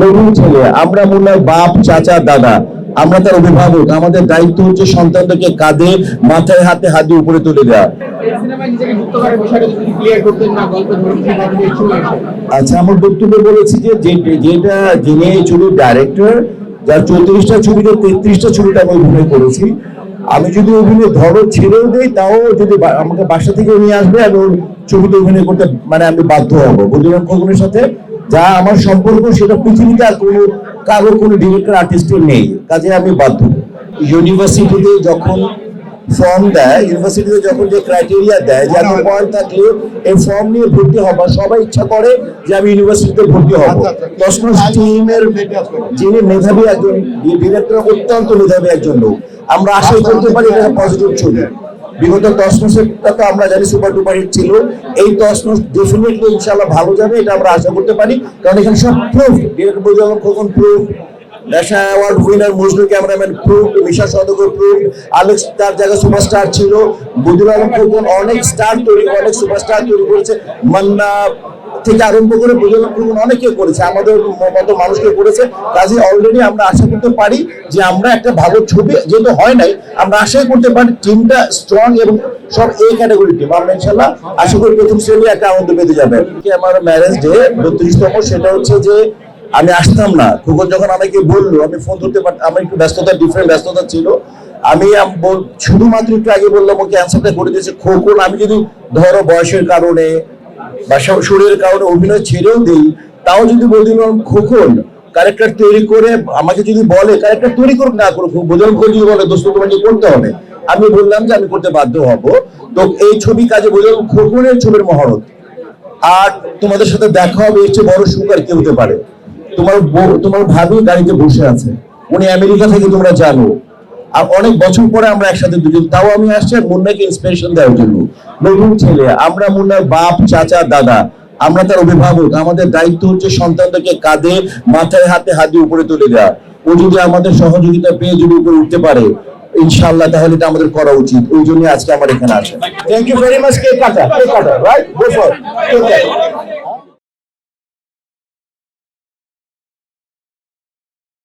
নতুন ছেলে, আমরা মুন্নার বাপ, চাচা, দাদা। আমরা তার অভিভাবক। আমাদের দায়িত্ব হচ্ছে সন্তানদেরকে কাঁধে, মাথায়, হাতে, হাত দিয়ে উপরে তুলে দেওয়া। আচ্ছা আমার বক্তব্যে বলেছি যে যেটা যিনি ছবির ডাইরেক্টর যার চৌত্রিশটা ছবিতে, তেত্রিশটা ছবিটা আমি অভিনয় করেছি। আমি যদি অভিনয় ধরো ছেড়েও দেই, তাও যদি আমাকে বাসা থেকে নিয়ে আসবে, আমি ওর ছবিতে অভিনয় করতে মানে আমি বাধ্য হব। বন্ধুরাম খোকনের সাথে যা আমার সম্পর্ক সেটা পৃথিবীতে আর কোনো কারোর কোনো ডিরেক্টর আর্টিস্টের নেই। কাজে আমি বাধ্য। ইউনিভার্সিটিতে যখন ফর্ম দেয় ইউনিভার্সিটিতে যখন যে ক্রাইটেরিয়া দেয় যে এত পয়েন্ট থাকলে এই ফর্ম নিয়ে ভর্তি হবা সবাই ইচ্ছা করে যে আমি ইউনিভার্সিটিতে ভর্তি হব। তসমস টিমের যিনি মেধাবী একজন ডিরেক্টর অত্যন্ত মেধাবী একজন লোক। আমরা আশা করতে পারি এটা পজিটিভ ছবি। বিগত মাসের তো আমরা জানি সুপার টুপার হিট ছিল। এই মাস ডেফিনেটলি ইনশাল্লাহ ভালো যাবে, এটা আমরা আশা করতে পারি। কারণ এখানে সব proof director বৈজাগন Khokon proof national award winner Majnu cameraman proof Misha সদক proof Alex তার জায়গায় সুপারস্টার ছিল। বুদুল আলম খোকন অনেক স্টার তৈরি, অনেক সুপারস্টার তৈরি করেছে। মান্না থেকে আরম্ভ করে খোকন অনেকে করেছে, আমাদের মতো মানুষকে করেছে কাজে অলরেডি আমরা আশা করতে পারি যে আমরা একটা ভালো ছবি যেহেতু হয় নাই, আমরা আশাই করতে পারি টিমটা স্ট্রং এবং সব এই ক্যাটাগরি টিম আমরা ইনশাল্লাহ আশা করি প্রথম শ্রেণি একটা আনন্দ পেতে যাবে। আমার ম্যারেজ ডে বত্রিশতম, সেটা হচ্ছে যে আমি আসতাম না। খোকন যখন আমাকে বলল, আমি ফোন ধরতে পারতাম আমার একটু ব্যস্ততা ডিফারেন্ট ব্যস্ততা ছিল। আমি শুধুমাত্র একটু আগে বললাম, ওকে অ্যান্সারটা করে দিয়েছে, খোকন, আমি যদি ধরো বয়সের কারণে বা কারণে অভিনয় ছেড়েও তাও যদি বলে খোকন ক্যারেক্টার তৈরি করে আমাকে যদি বলে ক্যারেক্টার তৈরি করুক না করুক যদি বলে, দোস্ত করতে হবে? আমি বললাম যে আমি করতে বাধ্য হব। তো এই ছবি কাজে বোঝানো খোকনের ছবির মহরত। আর তোমাদের সাথে দেখা হবে, এর বড় সুখ আর কি হতে পারে। তোমার তোমার ভাবি গাড়িতে বসে আছে। উনি আমেরিকা থেকে, তোমরা জানো। আর অনেক বছর পরে আমরা একসাথে দুজন, তাও আমি আসছি মুন্নাকে ইন্সপিরেশন দেওয়ার জন্য। নতুন ছেলে, আমরা মুন্নার বাপ, চাচা, দাদা, আমরা তার অভিভাবক, আমাদের দায়িত্ব হচ্ছে সন্তানটাকে কাঁধে, মাথায়, হাতে, হাত দিয়ে উপরে তুলে দেওয়া। ও যদি আমাদের সহযোগিতা পেয়ে যদি উপরে উঠতে পারে, ইনশাআল্লাহ তাহলে এটা আমাদের করা উচিত। ওই জন্য আজকে আমার এখানে আসে। থ্যাংক ইউ ভেরি মাচ কে কাটা? কে কাটা? Right go for